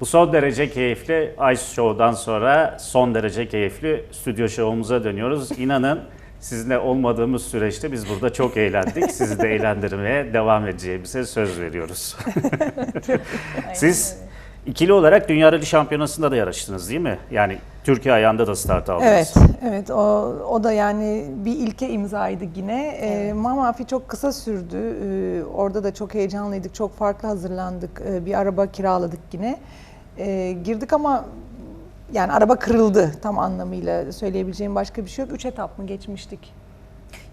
Bu son derece keyifli Ice Show'dan sonra son derece keyifli stüdyo şovumuza dönüyoruz. İnanın sizinle olmadığımız süreçte biz burada çok eğlendik. Sizi de eğlendirmeye devam edeceğimize söz veriyoruz. Siz ikili olarak Dünya Rally Şampiyonası'nda da yarıştınız değil mi? Yani Türkiye ayağında da start aldınız. Evet, evet. O, o da yani bir ilke imzaydı yine. Ee, Mamafi çok kısa sürdü. Ee, orada da çok heyecanlıydık, çok farklı hazırlandık. Ee, bir araba kiraladık yine. Ee, girdik ama yani araba kırıldı tam anlamıyla söyleyebileceğim başka bir şey yok. Üç etap mı geçmiştik?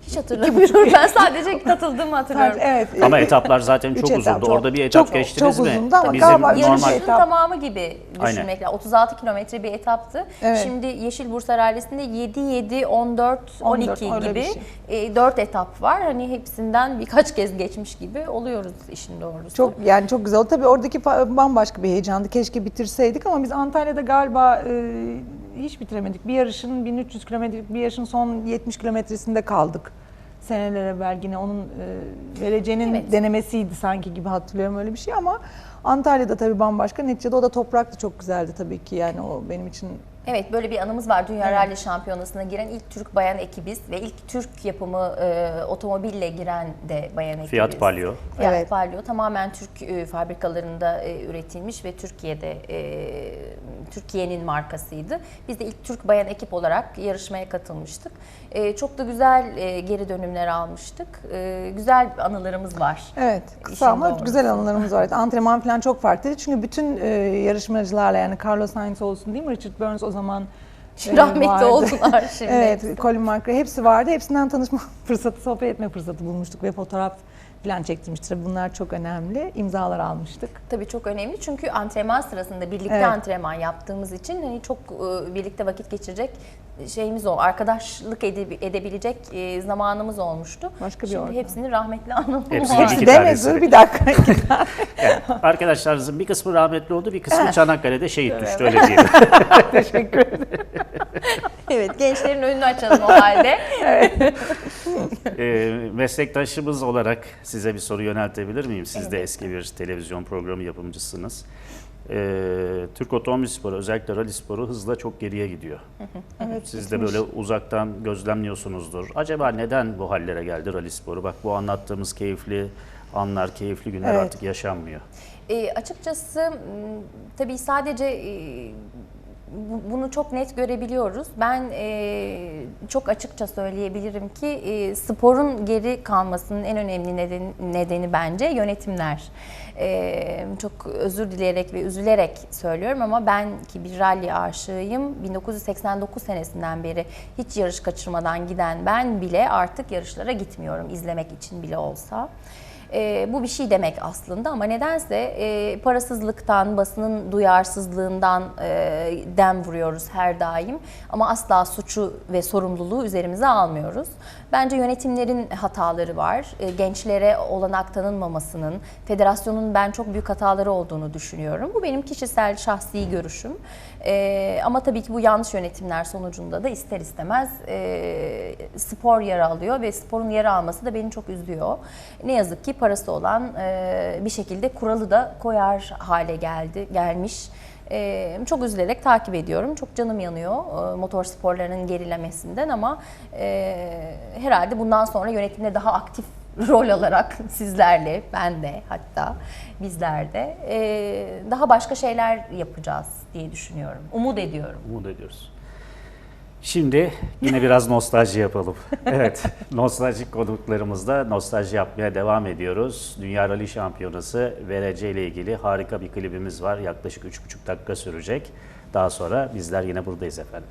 Hiç hatırlamıyorum. ben sadece katıldığımı hatırlıyorum. Evet. Ama etaplar zaten Üç çok etap, uzundu. çok- Orada bir etap çok- geçtiniz çok mi? uzundu ama Bizim galiba normal etap. Yarışın tamamı gibi Aynen. düşünmek lazım. 36 kilometre bir etaptı. Evet. Şimdi Yeşil Bursa Rallisi'nde 7, 7, 14, 12 14, öyle bir gibi şey. e, 4 etap var. Hani hepsinden birkaç kez geçmiş gibi oluyoruz işin doğrusu. Çok yani çok güzel. Tabii oradaki fa- bambaşka bir heyecandı. Keşke bitirseydik ama biz Antalya'da galiba e, hiç bitiremedik. Bir yarışın 1300 kilometrelik bir yarışın son 70 kilometresinde kaldık. Seneler evvel yine onun e, vereceğinin Evet. denemesiydi sanki gibi hatırlıyorum öyle bir şey ama Antalya'da tabii bambaşka. Neticede o da toprak da çok güzeldi tabii ki yani o benim için Evet böyle bir anımız var. Dünya Evet. Rally Şampiyonası'na giren ilk Türk bayan ekibiz ve ilk Türk yapımı e, otomobille giren de bayan ekibiz. Fiat Palio. Fiat Evet. Palio tamamen Türk e, fabrikalarında e, üretilmiş ve Türkiye'de e, Türkiye'nin markasıydı. Biz de ilk Türk bayan ekip olarak yarışmaya katılmıştık. E, çok da güzel e, geri dönümler almıştık. E, güzel anılarımız var. Evet, İşin kısa ama doğrusu. güzel anılarımız var. Evet, Antrenman falan çok farklıydı. Çünkü bütün e, yarışmacılarla yani Carlos Sainz olsun değil mi? Richard Burns o zaman Rahmetli vardı. oldular şimdi. Evet, Colin McRae hepsi vardı. Hepsinden tanışma fırsatı, sohbet etme fırsatı bulmuştuk ve fotoğraf falan çektirmiştik. Tabii Bunlar çok önemli. İmzalar almıştık. Tabii çok önemli çünkü antrenman sırasında birlikte Evet. antrenman yaptığımız için hani çok e, birlikte vakit geçirecek şeyimiz o arkadaşlık ede- edebilecek e, zamanımız olmuştu. Başka bir Şimdi ortam. hepsini rahmetli anlamı Hepsi var. iki Hepsi deme tanesi. dur bir dakika. Yani arkadaşlarınızın bir kısmı rahmetli oldu, bir kısmı Çanakkale'de şehit düştü öyle diyelim. Teşekkür ederim. evet gençlerin önünü açalım o halde. Ee, meslektaşımız olarak size bir soru yöneltebilir miyim? Siz de eski bir televizyon programı yapımcısınız. Ee, Türk otomobil sporu, özellikle rally sporu hızla çok geriye gidiyor. Evet, Siz de böyle uzaktan gözlemliyorsunuzdur. Acaba neden bu hallere geldi rally sporu? Bak bu anlattığımız keyifli anlar, keyifli günler Evet. artık yaşanmıyor. E, açıkçası tabii sadece e, bunu çok net görebiliyoruz. Ben e, çok açıkça söyleyebilirim ki e, sporun geri kalmasının en önemli nedeni, nedeni bence yönetimler. E, çok özür dileyerek ve üzülerek söylüyorum ama ben ki bir rally aşığıyım. 1989 senesinden beri hiç yarış kaçırmadan giden ben bile artık yarışlara gitmiyorum izlemek için bile olsa. E, bu bir şey demek aslında ama nedense e, parasızlıktan, basının duyarsızlığından e, dem vuruyoruz her daim. Ama asla suçu ve sorumluluğu üzerimize almıyoruz. Bence yönetimlerin hataları var. E, gençlere olanak tanınmamasının, federasyonun ben çok büyük hataları olduğunu düşünüyorum. Bu benim kişisel, şahsi görüşüm. E, ama tabii ki bu yanlış yönetimler sonucunda da ister istemez e, spor yara alıyor ve sporun yara alması da beni çok üzüyor. Ne yazık ki parası olan e, bir şekilde kuralı da koyar hale geldi, gelmiş. E, çok üzülerek takip ediyorum. Çok canım yanıyor e, motor sporlarının gerilemesinden ama e, herhalde bundan sonra yönetimde daha aktif rol alarak sizlerle, ben de hatta bizler de e, daha başka şeyler yapacağız diye düşünüyorum. Umut ediyorum. Umut ediyoruz. Şimdi yine biraz nostalji yapalım. Evet, nostaljik konuklarımızla nostalji yapmaya devam ediyoruz. Dünya Rally Şampiyonası VRC ile ilgili harika bir klibimiz var. Yaklaşık 3,5 dakika sürecek. Daha sonra bizler yine buradayız efendim.